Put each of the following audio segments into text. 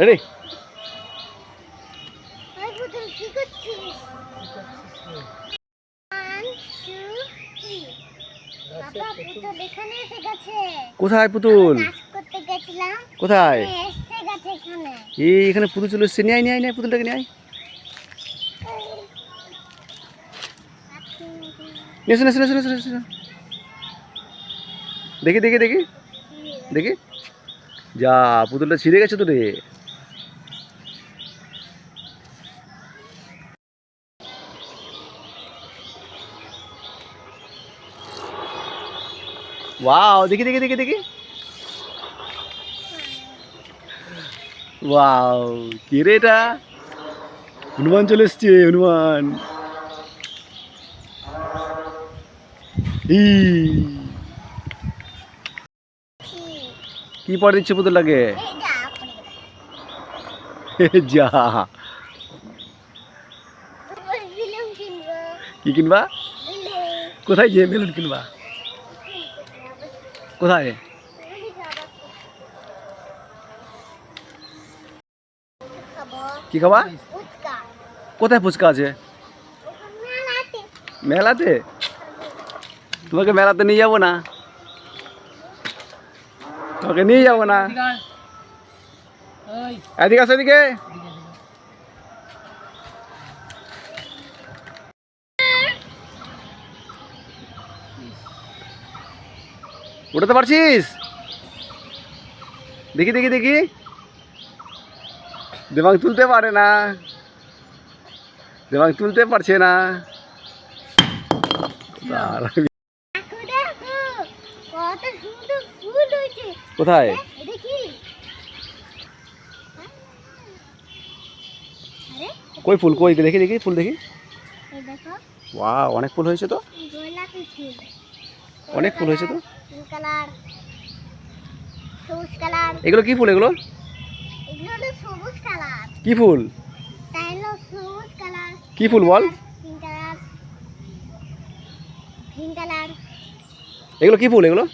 Ready ওই পুতুল কি করছিস ওয়ান টু থ্রি বাবা পুতুল এখানে এসে গেছে। কোথায় পুতুল? নাচ করতে গেছিলাম। কোথায়? এ এসে গেছে এখানে। এই এখানে পুতুল চলে এসছে। নিয়ে নিয়ে নিয়ে পুতুলটাকে নিয়ে নিয়ে এসো, নিয়ে এসো। দেখি দেখি দেখি। দেখি। যা পুতুলটা ছিঁড়ে গেছে তো রে। ওয়াও দেখি দেখি দেখি দেখি। ওয়াও কে রে এটা? হনুমান চলে এসছে হনুমান। কি পড়ে দিচ্ছে পড়ে গেল। যা। কি কিনবা? কোথায় গিয়ে বেলুন কিনবা? কোথায় খাবো কি খাবা ফুচকা কোথায় ফুচকা আছে মেলাতে মেলাতে তোমাকে মেলাতে নিয়ে যাবো না তোমাকে নিয়ে যাবো না এদিকে আসো এদিকে উঠাতে পারছিস? দেখি দেখি দেখি। দেবাং তুলতে পারে না। দেবাং তুলতে পারছে না। কোথায়? দেখি কই ফুল? কই? দেখি দেখি ফুল দেখি। ওয়া অনেক ফুল হয়েছে তো। অনেক ফুল হয়েছে তো? এগুলো কি ফুল এগুলো? কি ফুল? কি ফুল বল? এগুলো কি ফুল এগুলো?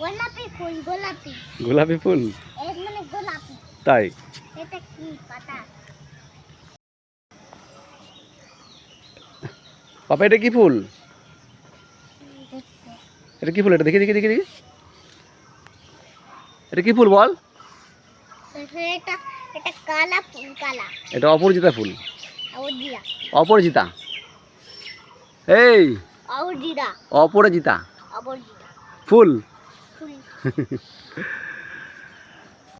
গোলাপি ফুল গোলাপি। গোলাপি ফুল। মানে গোলাপি। তাই? এটা কি পাতা? পাপা এটা কি ফুল? এটা কি ফুল? এটা দেখি দেখি দেখি দেখি। এটা কি ফুল বল? এটা অপরাজিতা ফুল অপরাজিতা এই। অপরাজিতা। ফুল। ফুল।